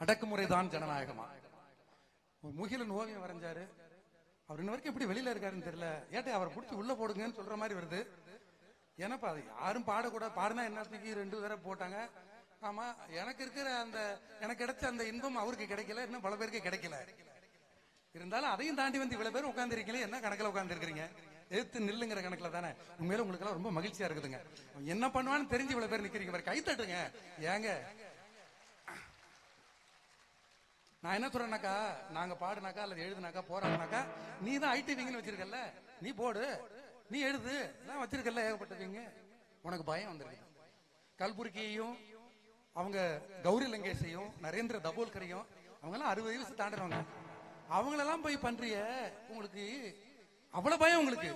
அடக்குமுறை தான் ஜனநாயகமா? ஒரு முகிலன் ஓவியம் வரைஞ்சாரு. அவர் இன்ன வரைக்கும் எப்படி வெளியில இருக்காருன்னு தெரியல. ஏட்டை அவரை பிடிச்சி உள்ள போடுங்கன்னு சொல்ற மாதிரி வருது. ஏன்னாப்பா அது யாரும் பாடக்கூடாது பாடினா என்னத்துக்கு ரெண்டு பேரை போட்டாங்க. ஆமா எனக்கு இருக்கிற அந்த எனக்கு கிடைச்ச அந்த இன்பம் அவருக்கு கிடைக்கல இன்னும் பல பேருக்கு கிடைக்கல. இருந்தாலும் அதையும் தாண்டி வந்து இவ்வளவு பேர் உட்கார்ந்து என்ன கணக்குல உட்கார்ந்து இருக்கிறீங்க எதிர்த்து நில்லுங்கிற கணக்குல தானே. உண்மையில உங்களுக்கு எல்லாம் ரொம்ப மகிழ்ச்சியா இருக்குதுங்க. என்ன பண்ணுவான்னு தெரிஞ்சு இவ்வளவு பேர் நிக்கிறீங்க. பாரு, கை தட்டுங்க. ஏங்க நான் என்ன சொல்றேனாக்கா நாங்க பாடுனாக்கா அல்லது எழுதுனாக்கா போறாங்கனாக்கா நீ தான் ஐடி விங்கன்னு வச்சிருக்கல நீ போடு. நீ எழுது. நான் வச்சிருக்கல ஏகப்பட்டவங்க. உனக்கு பயம் வந்துருக்கு கல்புர்கியையும் அவங்க கௌரி லங்கேஷையும் நரேந்திர தபோல்கரையும் அவங்க எல்லாம் அறுபது வயசு தாண்டினவங்க அவங்களெல்லாம் போய் பண்றிய உங்களுக்கு அவ்வளவு பயம் உங்களுக்கு.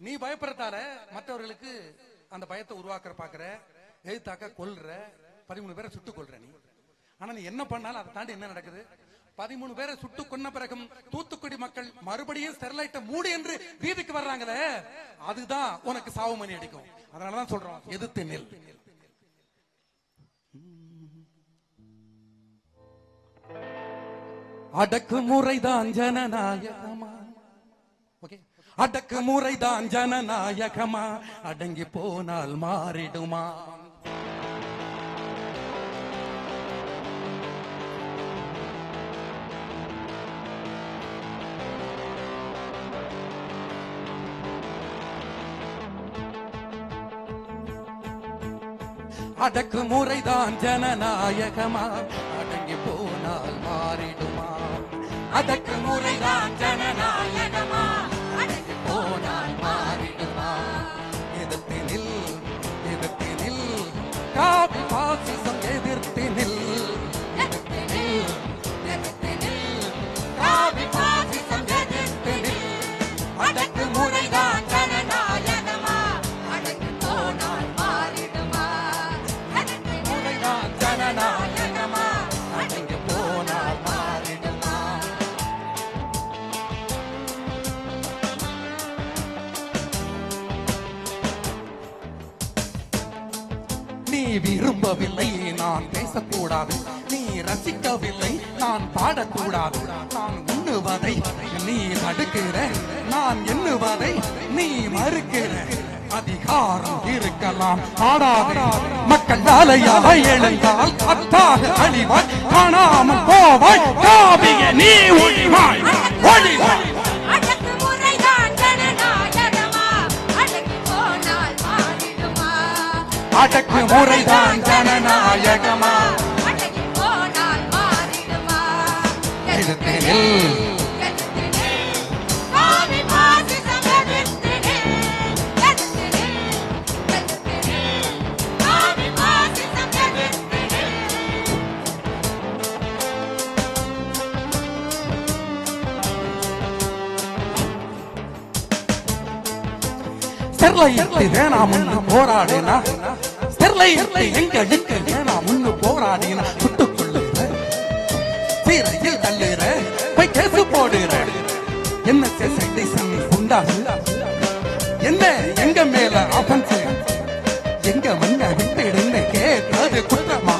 நீ பயப்படுறதால மற்றவர்களுக்கு அந்த பயத்தை உருவாக்குற பாக்குற எழுத்தாக்க கொல்ற பதிமூணு பேரை சுட்டு கொள்ற நீ. ஆனா நீ என்ன பண்ணாலும் அதை தாண்டி என்ன நடக்குது? பதிமூணு பேரை சுட்டு கொன்ன பிறகும் தூத்துக்குடி மக்கள் மறுபடியும் ஸ்டெர்லைட்டை மூடு என்று வீதிக்கு வர்றாங்களே? அதுதான் உனக்கு சாவு மணி அடிக்கும். அதனாலதான் சொல்றோம் எதிர்த்து நெல். அடக்குமுறைதான் ஜனநாயகமா? ஓகே அடக்குமுறைதான் ஜனநாயகமா? அடங்கி போனால் மாறிடுமா? அடக்குமுறைதான் ஜனநாயகமா? அடங்கி போனால் மாறிடுமா? அடக்குமுறைதான் ஜனநாயகமா? விரும்பவில்லை. நான் பேசக்கூடாது நீ ரசிக்கவில்லை. நான் பாடக்கூடாது நான் உண்ணுவதை நீ தடுக்கிற. நான் எண்ணுவதை நீ மறுக்கிற. அதிகாரம் இருக்கலாம். ஆடாது மக்கள் வேலையாக எழுந்தால் அத்தாக அழிவாய். காணாமல் போவாய். காவிய நீ ஒழிவாய். ஒழிவாய். அடக்கு முறைதான் ஜனநாயகமா அடங்கி போனால் மாறிடுமா எதிர்த்து நில். எதிர்த்து நில். காவி பாசிசம் எதிர்த்து நில். முன்னு போராடினா சீரையில் தள்ளுற. போய் கேசு போடுற. என்ன செசைடிசன் உண்டாகு என்ன எங்க மேல ஆபன்ஸ் எங்க மண்ண விட்டுடுன்னு கேட்கறது குற்றமா?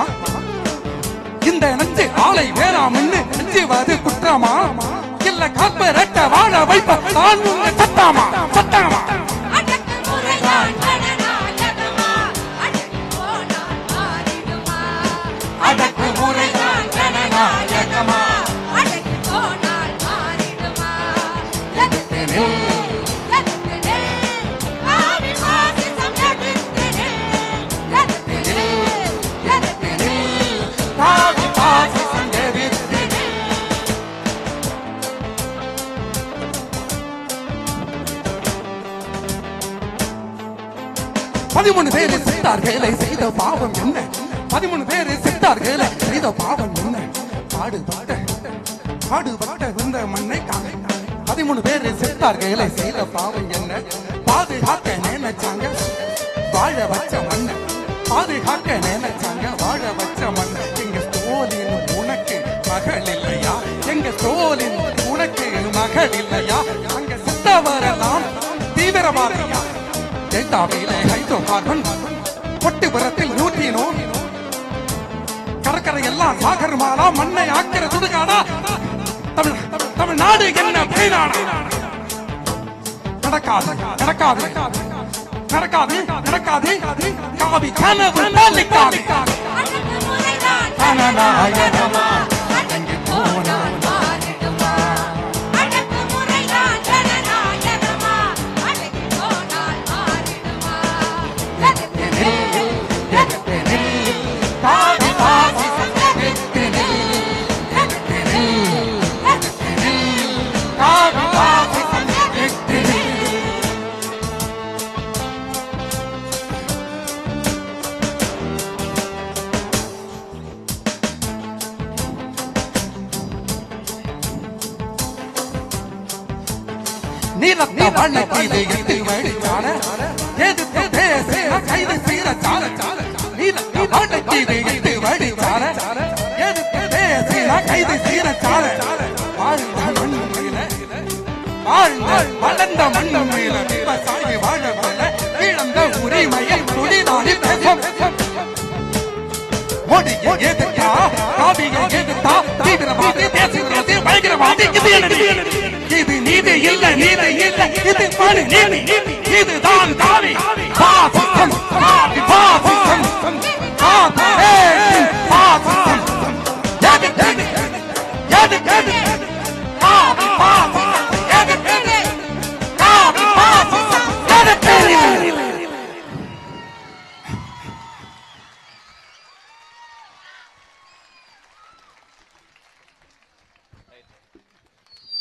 இந்த நஞ்சு ஆலை வேணாம்னு நெஞ்சுவது குற்றமா? இல்ல காப்பரட்ட வாழ வைப்ப நான் சத்தாமா? சத்தாமா? பதிமூணு பேரு செத்தார்களே செய்த பாவம் என்ன? பதிமூணு பேரு செத்தார்களே செய்த பாவம் என்ன? பாடு பாட பாடு மண்ணை காலை பதிமூணு பேரு செத்தார்களே செய்த பாவம் என்ன? பாதுகாக்க நினைச்சாங்க வாழ வச்ச மண்ணை. பாதுகாக்க நினைச்சாங்க வாழ வச்ச மண்ணை. எங்க தோலின் உனக்கு மகள் இல்லையா? எங்க தோலின் உனக்கு மகள் இல்லையா? அங்க செத்தவரெல்லாம் தீவிரவாதியா டெல்டாவிலே ஹைட்ரோ கார்பன் பொட்டுபுரத்தில் ஊற்றினோம். கடற்கரையில் எல்லாம் சாகர் மாலா மண்ணை ஆக்கிற துடுகாடா தமிழ் தமிழ்நாடு என்ன பேராடா. நடக்காது நடக்காது நடக்காது நடக்காது. காவி கனவு அடக்குமுறைதான். கனநாயகமா அடங்கி போனால் நீலத்த வண்ணக்கீது எட்டு வழிச்சால எதிர்த்து பேசின கைது சீர சால நீலத்த வண்ணக்கீது எட்டு எதிர்த்து கைது சீர சால வாழ்ந்த மண்ணு மேல வாழ்ந்த வளர்ந்த மண்ணு மேல விவசாயி வாழ வாழ இழந்த உரிமையை துடிதானி பேசும். மோடியை எதிர்த்தா காவியை எதிர்த்தா தீவிரவாதி தேசியவாதி பயங்கரவாதி இது இது நீதி இல்ல நீதி இல்ல. இது மனு நீதி இதுதான் காவி பாசிசம்